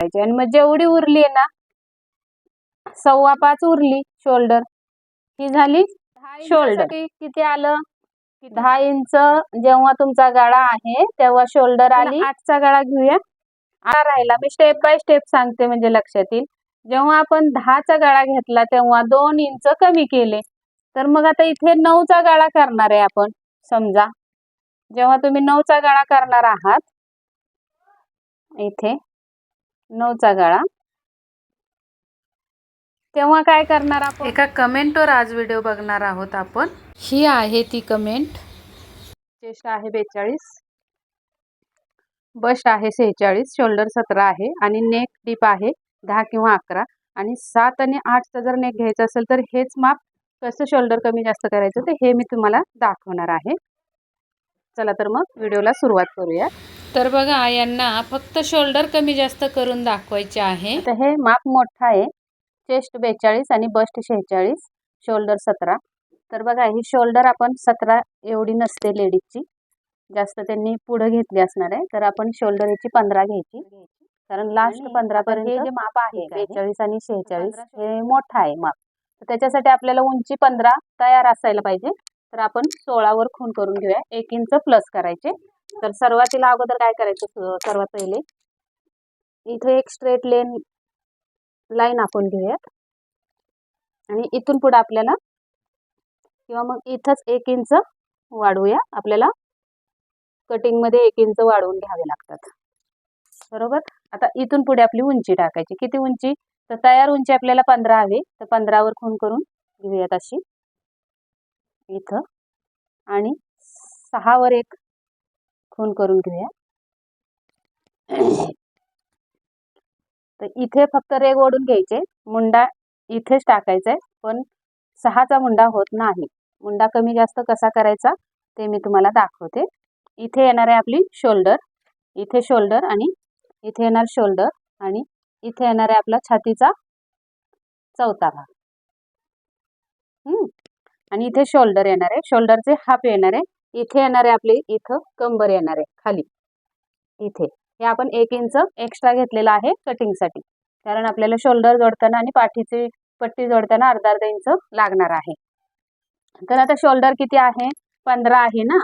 करायची. आणि मग जेवढी उरली आहे ना सव्वा पाच उरली शोल्डर ही झाली शोल्डर किती आलं? दहा इंच जेव्हा तुमचा गळा आहे तेव्हा शोल्डर आली. आठचा गळा घेऊया. राहिला मी स्टेप बाय स्टेप सांगते म्हणजे लक्षात येईल. जेव्हा आपण दहाचा गळा घेतला तेव्हा दोन इंच कमी केले. तर मग आता इथे नऊचा गळा करणार आहे आपण. समजा जेव्हा तुम्ही नऊचा गळा करणार आहात इथे नऊचा गळा. तेव्हा काय करणार आपण? एका कमेंटवर आज व्हिडिओ बघणार आहोत आपण. ही आहे ती कमेंट. चेस्ट आहे बेचाळीस. बस्ट आहे सेहेचाळीस. शोल्डर सतरा आहे. आणि नेक डीप आहे दहा किंवा अकरा. आणि सात आणि आठचा जर नेक घ्यायचं असेल तर हेच माप कसं शोल्डर कमी जास्त करायचं ते हे मी तुम्हाला दाखवणार आहे. चला तर मग व्हिडिओला सुरुवात करूया. तर बघा यांना फक्त शोल्डर कमी जास्त करून दाखवायचे आहे. आता हे माप मोठं आहे. चेस्ट बेचाळीस आणि बस्ट शेहेचाळीस शोल्डर सतरा. तर बघा ही शोल्डर आपण सतरा एवढी नसते लेडीजची. जास्त त्यांनी पुढे घेतली असणार आहे. तर आपण शोल्डर याची पंधरा घ्यायची. कारण लास्ट पंधरा पर्यंत हे जे माप आहे बेचाळीस आणि शेहेचाळीस हे मोठं आहे माप. तर त्याच्यासाठी आपल्याला उंची पंधरा तयार असायला पाहिजे. तर आपण सोळावर खून करून घेऊया. एक इंच प्लस करायचे. तर सर्वातीला अगोदर काय करायचं सर्वात पहिले इथे एक स्ट्रेट लेन लाईन आपण घेऊयात. आणि इथून पुढे आपल्याला किंवा मग इथंच एक इंच वाढवूया. आपल्याला कटिंगमध्ये एक इंच वाढवून घ्यावे लागतात. बरोबर? आता इथून पुढे आपली उंची टाकायची. किती उंची? तर तयार उंची आपल्याला पंधरा हवी. तर पंधरावर खून करून घेऊयात अशी. इथं. आणि सहावर एक खून करून घेऊया. तर इथे फक्त रेग ओढून घ्यायचे. मुंडा इथेच टाकायचा आहे पण सहाचा मुंडा होत नाही. मुंडा कमी जास्त कसा करायचा ते मी तुम्हाला दाखवते. इथे येणार आहे आपली शोल्डर इथे शोल्डर आणि इथे येणार शोल्डर आणि इथे येणार आहे आपला छातीचा चौथा भाग. आणि इथे शोल्डर येणार आहे. शोल्डरचे हाफ येणार आहे. इथे येणार आहे आपली इथं कंबर येणार आहे खाली. इथे. हे आपण एक इंच एक्स्ट्रा घेतलेलं आहे कटिंगसाठी कारण आपल्याला शोल्डर जोडताना आणि पाठीची पट्टी जोडताना अर्धा अर्धा इंच लागणार आहे. तर आता शोल्डर किती आहे? पंधरा आहे ना?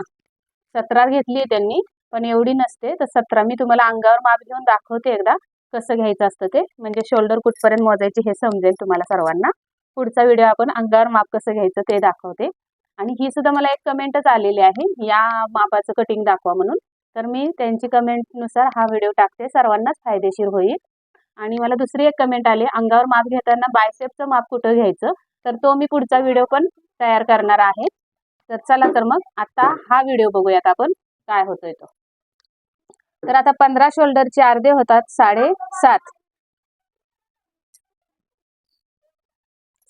सतरा घेतली आहे त्यांनी पण एवढी नसते. तर सतरा मी तुम्हाला अंगावर माप घेऊन दाखवते एकदा कसं घ्यायचं असतं ते. म्हणजे शोल्डर कुठपर्यंत मोजायचे हे समजेल तुम्हाला सर्वांना. पुढचा व्हिडिओ आपण अंगावर माप कसं घ्यायचं ते दाखवते. आणि ही सुद्धा मला एक कमेंटच आलेली आहे. या मापाचं कटिंग दाखवा म्हणून. तर मी त्यांची कमेंटनुसार हा व्हिडिओ टाकते. सर्वांनाच फायदेशीर होईल. आणि मला दुसरी एक कमेंट आली. अंगावर माप घेताना बायसेपचं माप कुठं घ्यायचं? तर तो मी पुढचा व्हिडिओ पण तयार करणार आहे. तर चला तर मग आता हा व्हिडिओ बघूयात आपण. काय होतोय तो. तर आता पंधरा शोल्डरचे अर्धे होतात साडे सात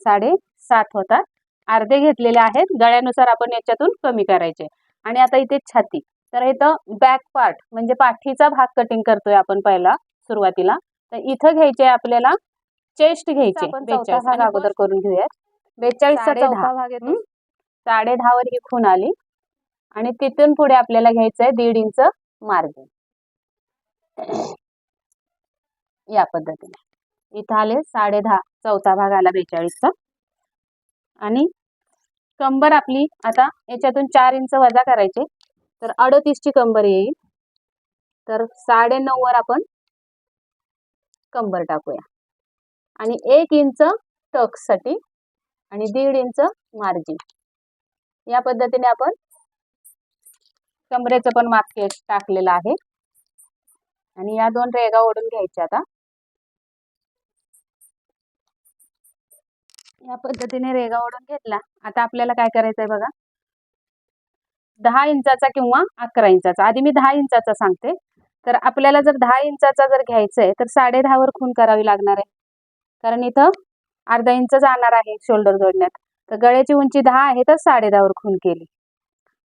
साडे सात होतात. अर्धे घेतलेले आहेत. गळ्यानुसार आपण याच्यातून कमी करायचे. आणि आता इथे छाती. तर इथं बॅक पार्ट म्हणजे पाठीचा भाग कटिंग करतोय आपण पहिला सुरुवातीला. तर इथं घ्यायचे आपल्याला चेस्ट घ्यायचे. बेचाळीस भाग अगोदर करून घेऊयात. बेचाळीसचा साडे दहा. भाग साडे दहावर ही खून आली. आणि तिथून पुढे आपल्याला घ्यायचं आहे दीड इंच मार्जिन. या पद्धतीने. इथं आले साडे दहा चौथा भाग आला बेचाळीसचा. आणि कंबर आपली आता याच्यातून चार इंच वजा करायचे. तर अडतीसची कंबर येईल. तर साडे वर आपण कंबर टाकूया. आणि एक इंच टक्ससाठी आणि दीड इंच मार्जिन. या पद्धतीने आपण कमरेचं पण माप टाकलेलं आहे. आणि या दोन रेगा ओढून घ्यायच्या आता. या पद्धतीने रेगा ओढून घेतला. आता आपल्याला काय करायचं आहे बघा. दहा इंचाचा किंवा अकरा इंचाचा. आधी मी दहा इंचाचा सांगते. तर आपल्याला जर दहा इंचाचा जर घ्यायचा आहे तर साडे दहावर खून करावी लागणार आहे. कारण इथं अर्धा इंच जाणार आहे शोल्डर जोडण्यात. तर गळ्याची उंची दहा आहे तर साडे दहावर खून केली.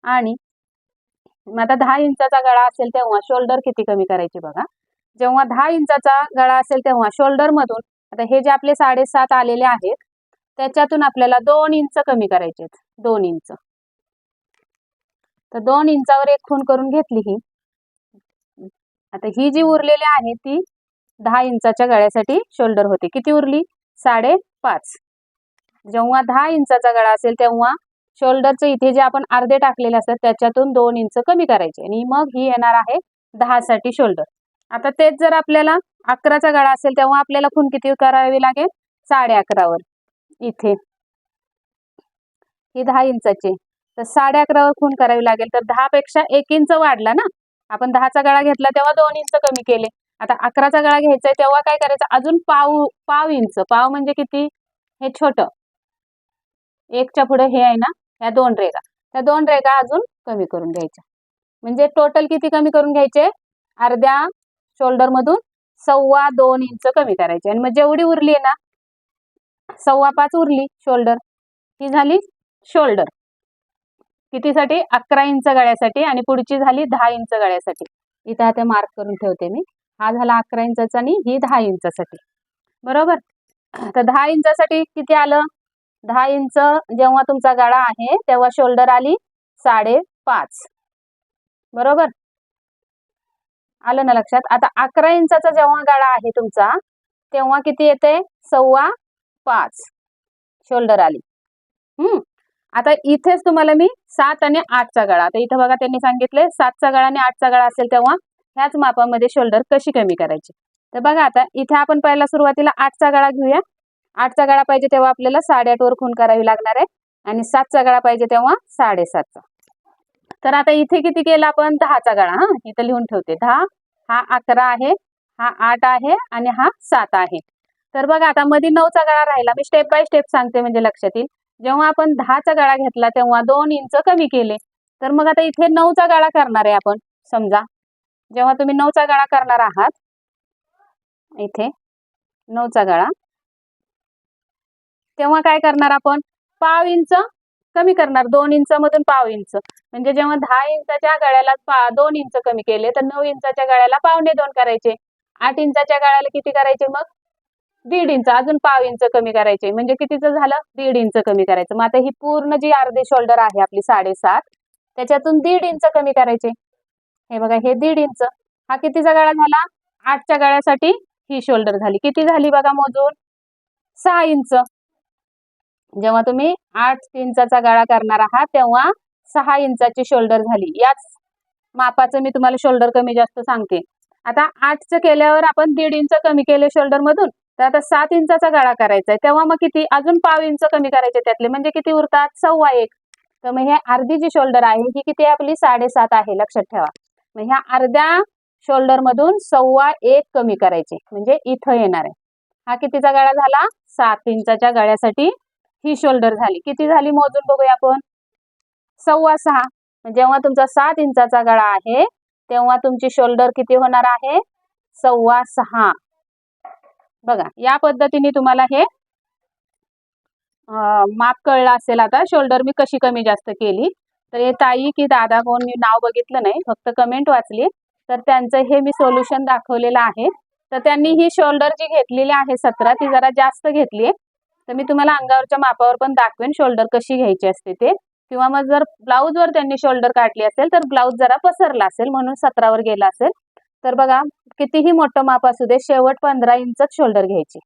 आणि मग आता दहा इंचाचा गळा असेल तेव्हा शोल्डर किती कमी करायची बघा. जेव्हा दहा इंचाचा गळा असेल तेव्हा शोल्डर मधून आता हे जे आपले साडेसात आलेले आहेत त्याच्यातून आपल्याला दोन इंच कमी करायचे दोन इंच. तर दोन इंचावर एक खून करून घेतली ही. आता ही जी उरलेली आहे ती दहा इंचाच्या गळ्यासाठी शोल्डर होते. किती उरली? साडेपाच. जेव्हा दहा इंचाचा गळा असेल तेव्हा शोल्डरचे इथे जे आपण अर्धे टाकलेले असतात त्याच्यातून दोन इंच कमी करायचे. आणि मग ही येणार आहे दहासाठी शोल्डर. आता तेच जर आपल्याला अकराचा गळा असेल तेव्हा आपल्याला खून किती करावी लागेल? साडे अकरावर इथे. ही दहा इंचाची. तर साडे अकरावर खून करावी लागेल. तर दहा पेक्षा एक इंच वाढला ना? आपण दहाचा गळा घेतला तेव्हा दोन इंच कमी केले. आता अकराचा गळा घ्यायचा आहे तेव्हा काय करायचं? अजून पाव पाव इंच. पाव म्हणजे किती? हे छोटं. एकच्या पुढे हे आहे ना? ह्या दोन रेगा त्या दोन रेगा अजून कमी करून घ्यायच्या. म्हणजे टोटल किती कमी करून घ्यायचे? अर्ध्या शोल्डर मधून सव्वा दोन इंच कमी करायचे. आणि मग जेवढी उरली आहे ना सव्वा पाच उरली शोल्डर ही झाली शोल्डर कितीसाठी? अकरा इंच गळ्यासाठी आणि पुढची झाली दहा इंच गळ्यासाठी. इथं आता मार्क करून ठेवते मी. हा झाला अकरा इंचाचा आणि ही दहा इंचासाठी. बरोबर? तर दहा इंचासाठी किती आलं? दहा इंच जेव्हा तुमचा गळा आहे तेव्हा शोल्डर आली साडेपाच. बरोबर? आलं ना लक्षात? आता अकरा इंचाचा जेव्हा गळा आहे तुमचा तेव्हा किती येते? सव्वा पाच. शोल्डर आली. हम्म. आता इथेच तुम्हाला मी सात आणि आठचा गळा. आता इथं बघा त्यांनी सांगितले सातचा गळा आणि आठचा गळा असेल तेव्हा ह्याच मापामध्ये शोल्डर कशी कमी करायची? तर बघा आता इथे आपण पहिला सुरुवातीला आठचा गळा घेऊया. आठचा गळा पाहिजे तेव्हा आपल्याला साडेआठवर खून करावी लागणार आहे आणि सातचा गळा पाहिजे तेव्हा साडेसातचा. तर आता इथे किती केला आपण? दहाचा गळा हा. इथं लिहून ठेवते. दहा हा अकरा आहे हा आठ आहे आणि हा सात आहे. तर बघा आता मध्ये नऊचा गळा राहिला. मी स्टेप बाय स्टेप सांगते म्हणजे लक्षात येईल. जेव्हा आपण दहाचा गळा घेतला तेव्हा दोन इंच कमी केले. तर मग आता इथे नऊचा गळा करणार आहे आपण. समजा जेव्हा तुम्ही नऊचा गळा करणार आहात इथे नऊचा गळा. तेव्हा काय करणार आपण? पाव इंच कमी करणार. दोन इंच मधून पाव इंच म्हणजे जेव्हा दहा इंचाच्या गळ्याला पा दोन इंच कमी केले तर नऊ इंचाच्या गळ्याला पावणे दोन करायचे. आठ इंचाच्या गळ्याला किती करायचे मग? दीड इंच अजून पाव इंच कमी करायचे. म्हणजे कितीचं झालं? दीड इंच कमी करायचं. मग आता ही पूर्ण जी अर्धी शोल्डर आहे आपली साडेसात त्याच्यातून दीड इंच कमी करायचे. हे बघा हे दीड इंच. हा कितीचा गळा झाला? आठच्या गळ्यासाठी ही शोल्डर झाली. किती झाली बघा मोजून? सहा इंच. जेव्हा तुम्ही आठ इंचाचा गळा करणार आहात तेव्हा सहा इंचाची शोल्डर झाली. याच मापाचं मी तुम्हाला शोल्डर कमी जास्त सांगते. आता आठचं केल्यावर आपण दीड इंच कमी केले शोल्डर मधून. तर आता सात इंचाचा गळा करायचा आहे तेव्हा मग किती? अजून पाव इंच कमी करायचे त्यातले. म्हणजे किती उरतात? सव्वा एक. तर मग हे अर्धी जी शोल्डर आहे ही किती आपली? साडेसात आहे. लक्षात ठेवा. मग ह्या अर्ध्या शोल्डर मधून सव्वा एक कमी करायचे. म्हणजे इथं येणार आहे. हा कितीचा गळा झाला? सात इंचाच्या गळ्यासाठी ही शोल्डर झाली. किती झाली मोजून बघूया आपण. सव्वा सहा. म्हणजे जेव्हा तुमचा सात इंचाचा गळा आहे तेव्हा तुमची शोल्डर किती होणार आहे? सव्वा सहा. बघा या पद्धतीने तुम्हाला हे माप कळलं असेल आता. शोल्डर मी कशी कमी जास्त केली? तर हे ताई की दादा कोण मी नाव बघितलं नाही फक्त कमेंट वाचली तर त्यांचं हे मी सोल्युशन दाखवलेलं आहे. तर त्यांनी ही शोल्डर जी घेतलेली आहे सतरा ती जरा जास्त घेतली तर मी तुम्हाला अंगावरच्या मापावर पण दाखवेन शोल्डर कशी घ्यायची असते ते. किंवा मग जर ब्लाऊजवर त्यांनी शोल्डर काढली असेल तर ब्लाऊज जरा पसरला असेल म्हणून सतरावर गेला असेल. तर बघा कितीही मोठं माप असू दे शेवट पंधरा इंचच शोल्डर घ्यायची.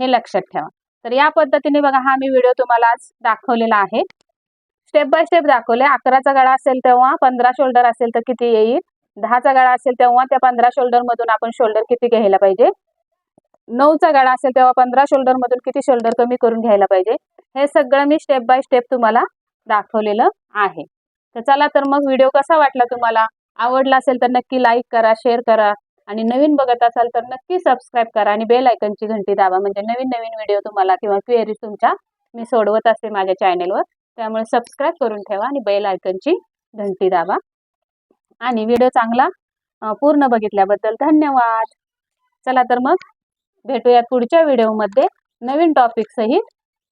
हे लक्षात ठेवा. तर या पद्धतीने बघा हा मी व्हिडिओ तुम्हाला आज दाखवलेला आहे. स्टेप बाय स्टेप दाखवले. अकराचा गळा असेल तेव्हा पंधरा शोल्डर असेल तर किती येईल? दहाचा गळा असेल तेव्हा त्या पंधरा शोल्डर मधून आपण शोल्डर किती घ्यायला पाहिजे? नऊचा गळा असेल तेव्हा पंधरा शोल्डर मधून किती शोल्डर कमी करून घ्यायला पाहिजे? हे सगळं मी स्टेप बाय स्टेप तुम्हाला दाखवलेलं आहे. तर चला तर मग व्हिडिओ कसा वाटला तुम्हाला? आवडला असेल तर नक्की लाईक करा शेअर करा आणि नवीन बघत असाल तर नक्की सबस्क्राईब करा आणि बेल आयकनची घंटी दाबा. म्हणजे नवीन नवीन व्हिडिओ तुम्हाला किंवा क्वेरीज तुमच्या मी सोडवत असते माझ्या चॅनेलवर त्यामुळे सबस्क्राईब करून ठेवा आणि बेल आयकनची घंटी दाबा. आणि व्हिडिओ चांगला पूर्ण बघितल्याबद्दल धन्यवाद. चला तर मग भेटूयात पुढच्या व्हिडिओमध्ये नवीन टॉपिक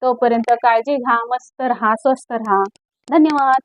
तोपर्यंत काळजी घ्या मस्त राहा स्वस्त राहा. धन्यवाद.